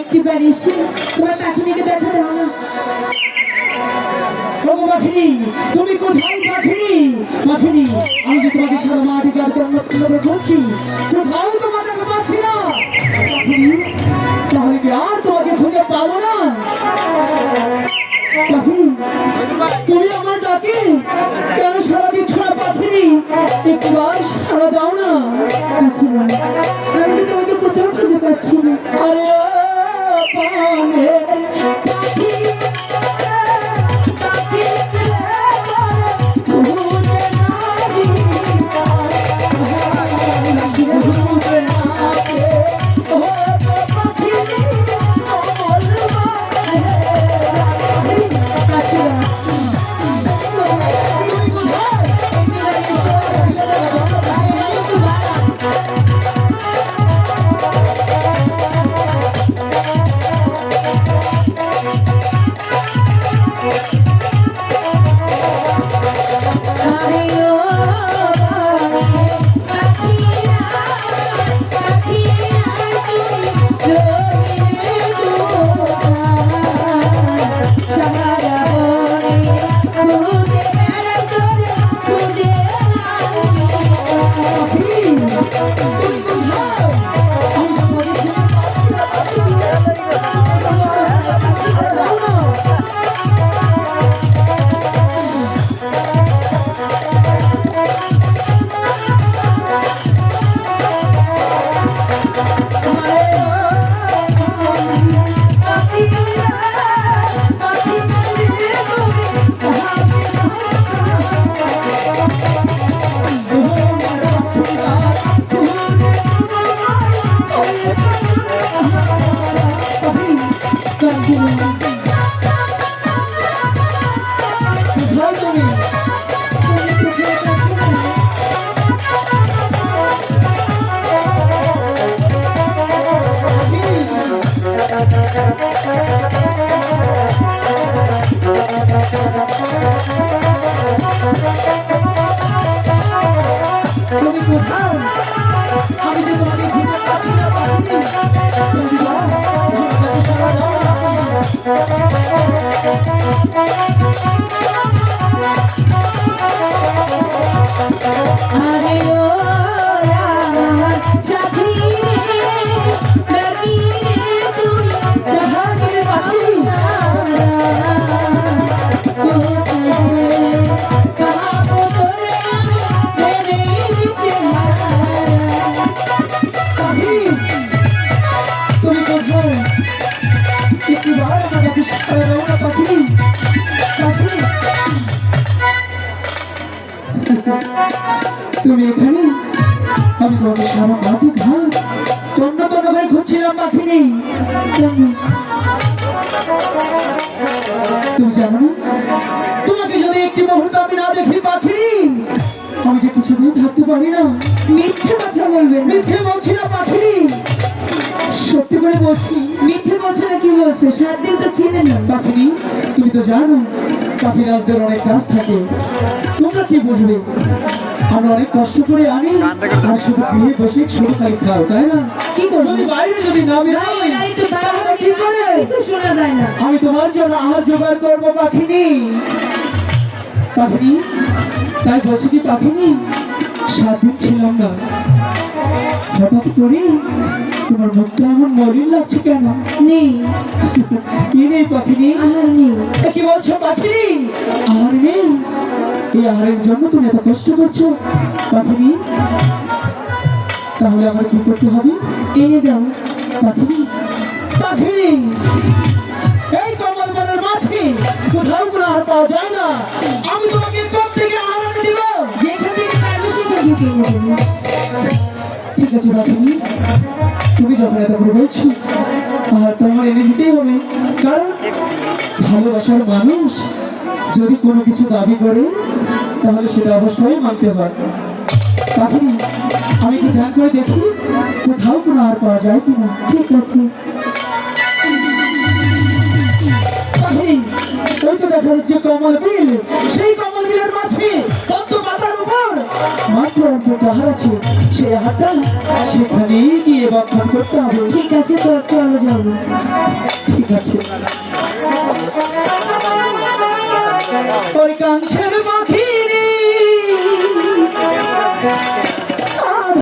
একটিবার এসে তোমার পাখিনিকে ওগো পাখিনি, তুমি কোথায় আমি যে তোমাকে সারা জন্মস্থানে করছি তোমাকে পাচ্ছি না। তাহলে কি আর তোমাকে খুঁজে পাবো না? তুমি আমার ডাকে কেন সারা দিচ্ছ না পাখিনি? একবার সারা দাও না। আমি তোমাকে কোথাও খুঁজে পাচ্ছি না। আরে Hey, hey. তুমি এখানে? আমি তোমাকে সারা মাটি ঘাট তন্ন তন্ন করে খুঁজছিলাম পাখি তুমি জানো তোমাকে যদি একটি মুহূর্ত আমি না দেখি পাখি আমি যে কিছুতেই থাকতে পারি না। মিথ্যে কথা বলবেন না। মিথ্যে বলছি না পাখি সত্যি করে বলছি। মিথ্যে বলছে না কি বলছে? সাত দিন তো ছিলেন না। পাখিনি তুমি তো জানো পাখিরাজদের অনেক কাজ থাকে। তোমরা কি বুঝবে? আমরা অনেক কষ্ট করে আনি আর শুধু গৃহে বসে শুধু খালি খাও তাই না? কি করব? যদি বাইরে যদি না আমি তোমার জন্য আহার জোগাড় করব পাখিনি। পাখিনি? তাই বলছি কি পাখিনি? সাত দিন ছিলাম না। হঠাৎ করে তোমার মুখটা এমন মলিন লাগছে কেন? নেই। কি নেই পাখিনি? আহার নেই। কি বলছো পাখিনি? আহার নেই? এই আহারের জন্য তুমি এত কষ্ট করছ? পাখিনি তাহলে আমার কি করতে হবে? এনে দাও পাখিনি পাখিনি এই কমল বনের মাঝে কোথাও কোনো আহার পাওয়া যায় না। আমি তোমাকে আহার এনে দিব। যেখান থেকে পারবে সেখান থেকে এনে দেবো। ঠিক আছে পাখিনি তুমি যখন এত করে বলছো আহার তো আমার এনে দিতেই হবে। কারণ ভালোবাসার মানুষ যদি কোনো কিছু দাবি করে তাহলে সেটা অবশ্যই মানতে হয় পাখিনি আমি কি ধ্যান করে দেখি কোথাও কোনো আহার পাওয়া যায় কিনা। ঠিক আছে। পাখি ওই তো দেখা যাচ্ছে কমল বিল। সেই কমল বিলের মাঝে পদ্ম পাতার উপর মাত্র অন্তত আহার আছে। সেই আহারটা সেখানেই গিয়ে বক্ষণ করতে হবে। ঠিক আছে তো চলো যাব